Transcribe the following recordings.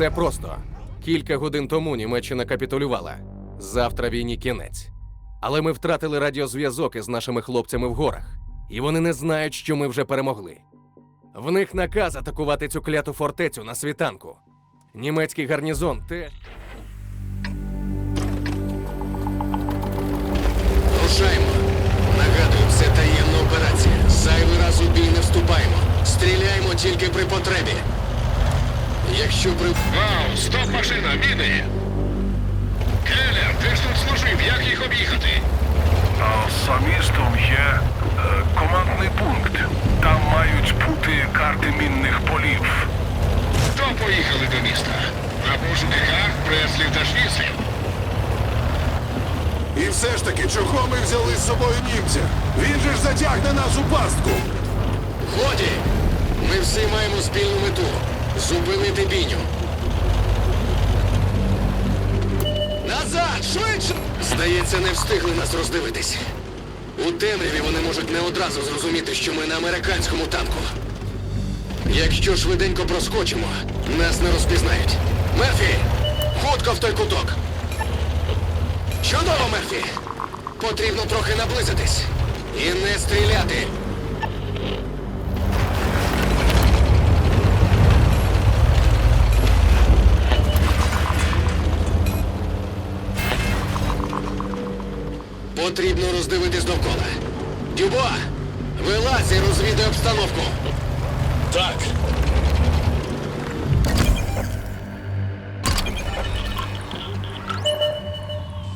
Все просто. Кілька годин тому Німеччина капітулювала. Завтра війні кінець. Але ми втратили радіозв'язок із нашими хлопцями в горах, і вони не знають, що ми вже перемогли. В них наказ атакувати цю кляту фортецю на світанку. Німецький гарнізон теж. Рушаємо. Нагадую, це таємна операція. Зайвий раз у бій не вступаємо. Стріляємо тільки при потребі. Якщо при. Вау, стоп машина, міни! Зупинити бійню. Назад! Швидше! Здається, не встигли нас роздивитись. У темряві вони можуть не одразу зрозуміти, що ми на американському танку. Якщо швиденько проскочимо, нас не розпізнають. Мерфі! Хутко в той куток! Чудово, Мерфі! Потрібно трохи наблизитись. І не стріляти. Потрібно роздивитись довкола. Дюбуа! Вилазь і розвідай обстановку. Так.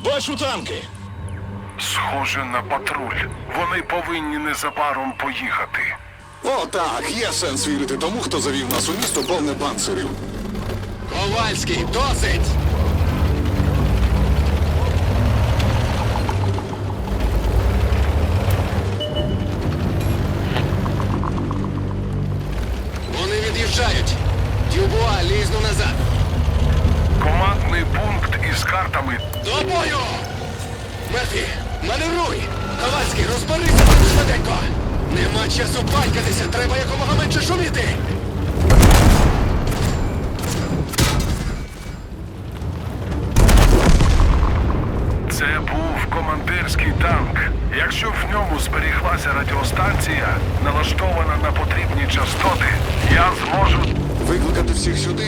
Бачу танки. Схоже на патруль. Вони повинні незабаром поїхати. О, так, є сенс вірити тому, хто завів нас у місто повне панцирів. Ковальський, досить! Командирський танк. Якщо в ньому зберіглася радіостанція, налаштована на потрібні частоти, я зможу Викликати всіх сюди?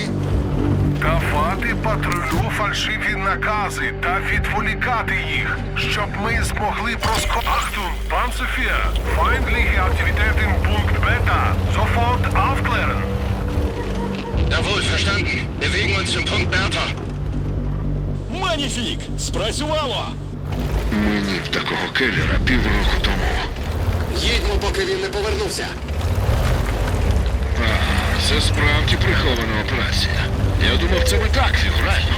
давати патрулю фальшиві накази та відволікати їх, щоб ми змогли проско... Achtung, Panzerfia, feindliche Aktivitäten Punkt Beta. Sofort aufklären. Jawohl, verstanden. Bewegen uns zum Punkt Bertha. Маніфік! Спрацювало! Мені б такого келлера півроку тому. Їдьмо, поки він не повернувся. Ага, це справді прихована операція. Я думав, це ми так фігурально.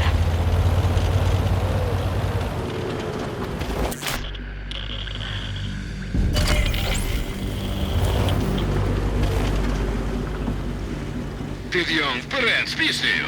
Підйом вперед з піснею.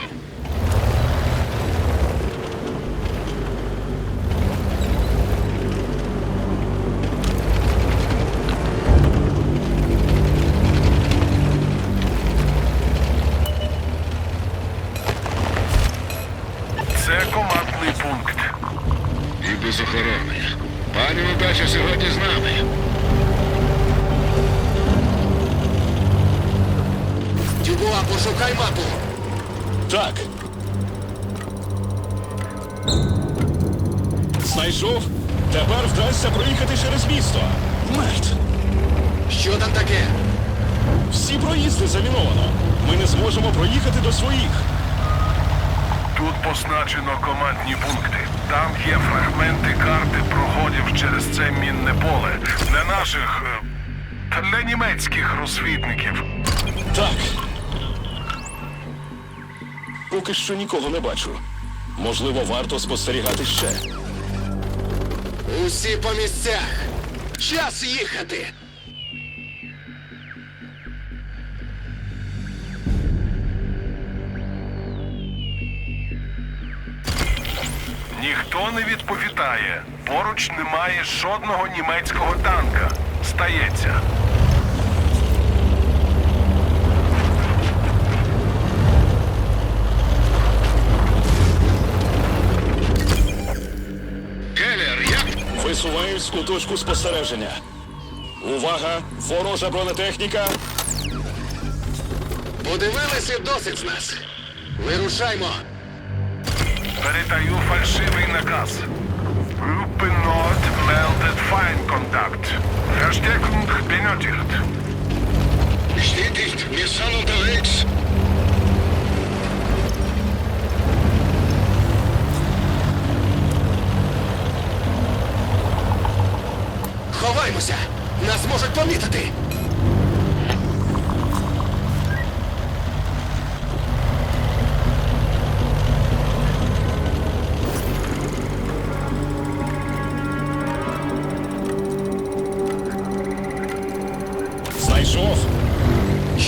Знайшов? Тепер вдасться проїхати через місто. Мерт! Що там таке? Всі проїзди заміновано. Ми не зможемо проїхати до своїх. Тут позначено командні пункти. Там є фрагменти карти проходів через це мінне поле. Для наших. е, для німецьких розвідників. Так. Поки що нікого не бачу. Можливо, варто спостерігати ще. Усі по місцях. Час їхати. Ніхто не відповідає. Поруч немає жодного німецького танка. Стається. У точку спостереження. Увага! Ворожа бронетехніка! Подивилися досить з нас. Вирушаймо. Передаю фальшивий наказ. Группе Nord meldet Feindkontakt. Verstärkung benötigt. Bestätigt, wir sind unterwegs. Ховаймося! Нас можуть помітити! Знайшов!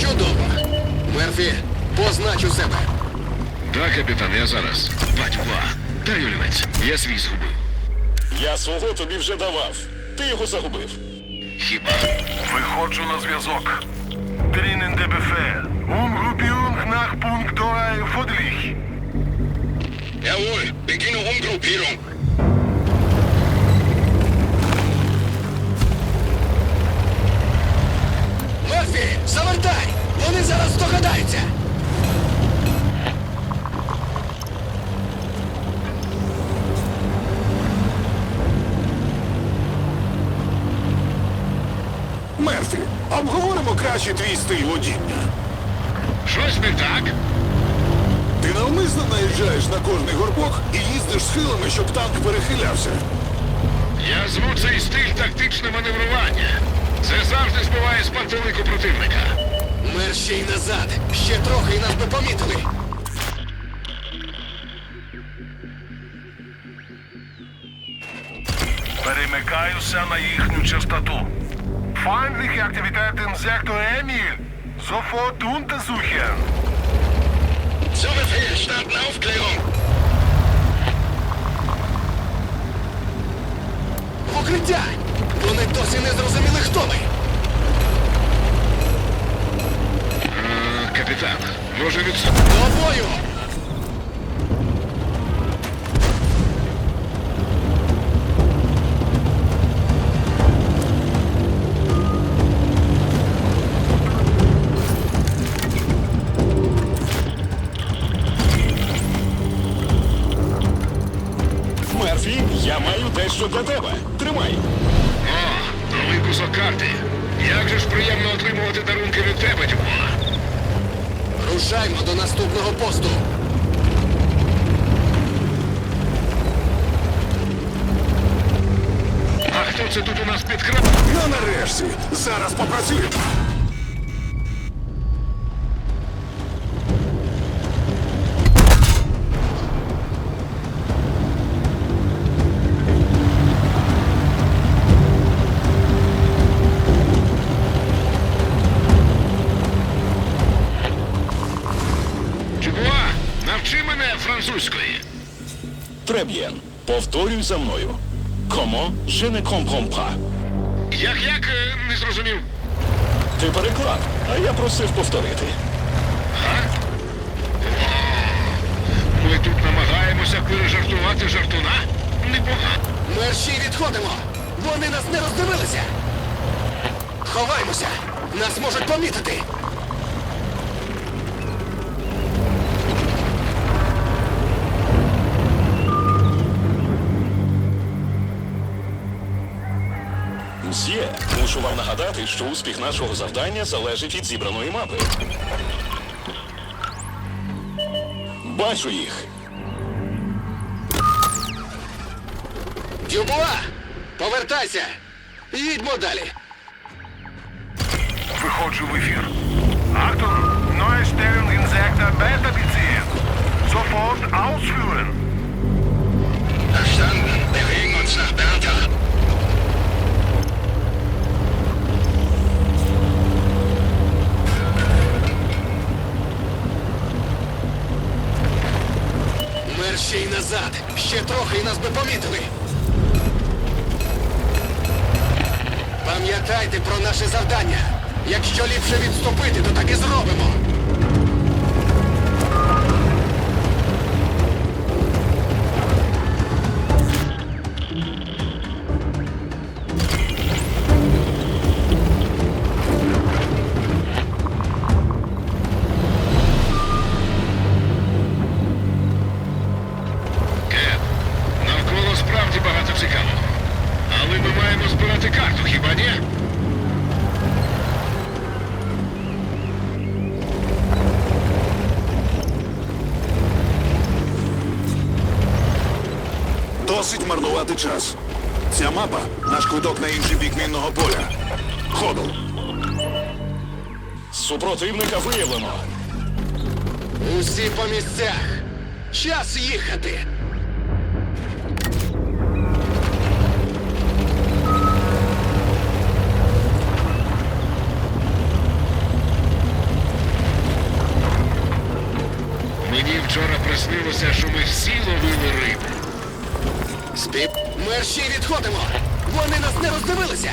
Чудово! Мерфі, познач у себе. Так, капітан, я зараз. Батько, дай олівець. Я свій згубив. Я свого тобі вже давав. Ти його загубив. Хіба? Виходжу на зв'язок. Der Befehl. Umgruppierung nach Punkt 2 Fodlich. Jawohl, beginne Umgruppierung. Мерфі, завертай! Вони зараз здогадаються! Мерфі, обговоримо краще твій стиль водіння. Щось не так? Ти навмисно наїжджаєш на кожний горбок і їздиш схилами, щоб танк перехилявся. Я зву цей стиль тактичне маневрування. Це завжди збиває з пантелику противника. Мер ще й назад. Ще трохи і нас би помітили. Перемикаюся на їхню частоту. Feindliche Aktivität im Sektor Emil. Sofort untersuchen. Zu Befehl, starten Aufklärung. Укриття! Вони досі не зрозуміли, хто ми. Е, Капітан, може від... До бою! Маю для тебе. Тримай. О, новий кусок карти. Як же ж приємно отримувати дарунки від тебе, Дюбо. Рушаймо до наступного посту. А хто це тут у нас підкрав? Ну нарешті, зараз попрацюємо. Треб'єн. Повторюй за мною. Комо je ne comprends pas. Як як е, не зрозумів? Ти переклад, а я просив повторити. Ми тут намагаємося пережартувати жартуна? Непогано. Мерші відходимо! Вони нас не роздивилися! Ховаймося! Нас можуть помітити! Мсьє, мушу вам нагадати, що успіх нашого завдання залежить від зібраної мапи. Бачу їх. Дюбуа! Повертайся! Їдьмо далі! Выходжу в эфир. Achtung, neue Stellung in Sektor Beta beziehen. Sofort ausführen. Ще трохи і нас би помітили! Пам'ятайте про наше завдання! Якщо ліпше відступити, то так і зробимо! Інший бік мінного поля. Ходу. Супротивника виявлено. Усі по місцях. Час їхати. Мені вчора приснилося, що ми всі ловили рибу. Спіп. Мерші відходимо. Вони нас не роздивилися.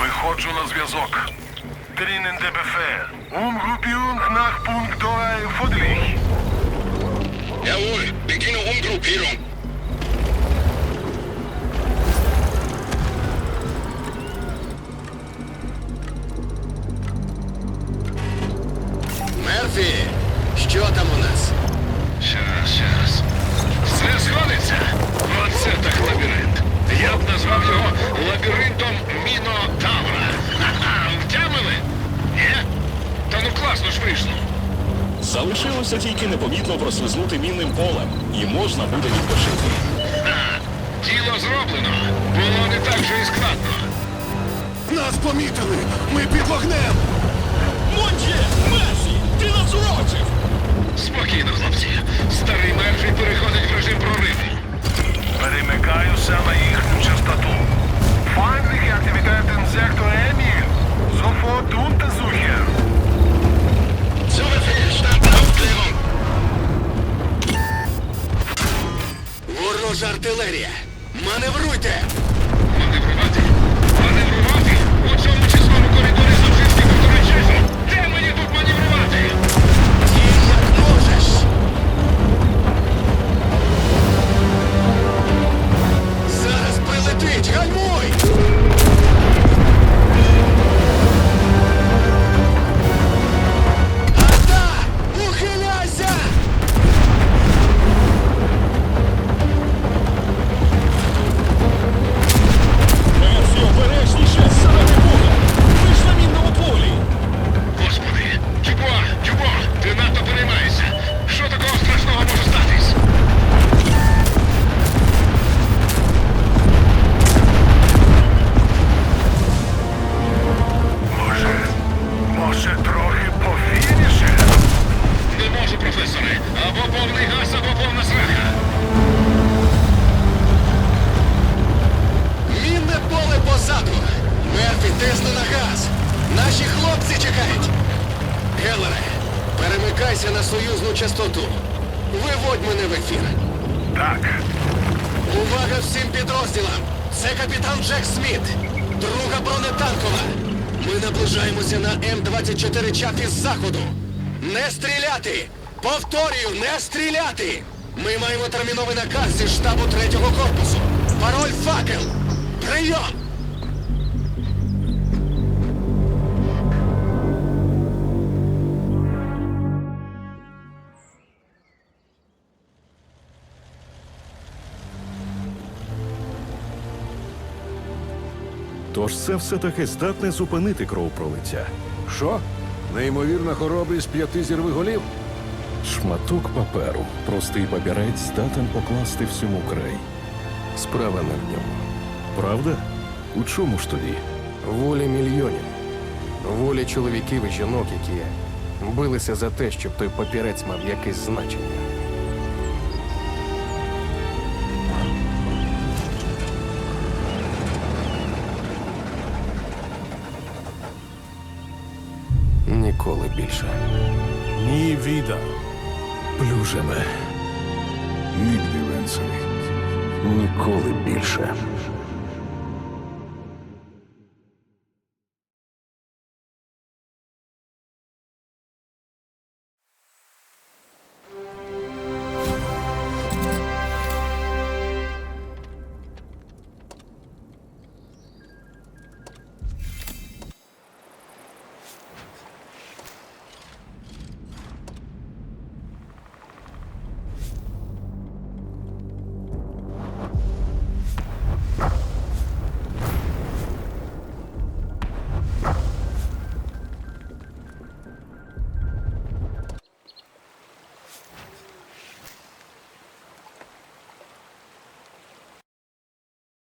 Виходжу на зв'язок. Der Befehl. Umgruppierung nach Punkt 2 Fodlich. Jawohl, beginne Umgruppierung. Мерфі, що там у. Все сходиться. Оце так лабіринт. Я б назвав його лабіринтом Мінотавра. Ха-ха, втямили? Ні? Та ну класно ж вийшло. Залишилося тільки непомітно прослизнути мінним полем, і можна буде відпочити. Ха, Діло зроблено. Було не так же і складно. Нас помітили! Ми під вогнем! Монтє! Мерсі! Ти нас урочив! Спокійно, хлопці. Старий Мерфі переходить в режим прориву. Перемикаюся на їхню частоту. Feindliche Aktivitäten im Sektor Emil. Sofort untersuchen. Zu Befehl, Aufklärung. Ворожа артилерія. Маневруйте! Маневрувати? Маневрувати? У цьому числому коридорі злочинських авторитетів? Де мені тут маневрувати? Це капітан Джек Сміт, друга бронетанкова. Ми наближаємося на М24 чат із заходу. Не стріляти! Повторюю, не стріляти! Ми маємо терміновий наказ зі штабу третього корпусу. Пароль факел. Прийом! Тож це все-таки здатне зупинити кровопролиття. Що? Неймовірна хоробрість п'яти зірви голів? Шматок паперу, простий папірець здатен покласти всьому край. Справа не в ньому. Правда? У чому ж тоді? Волі мільйонів. Волі чоловіків і жінок, які билися за те, щоб той папірець мав якесь значення. Ніколи більше. Ні віда. Плюжеме. Ні, Венселі. Ніколи більше.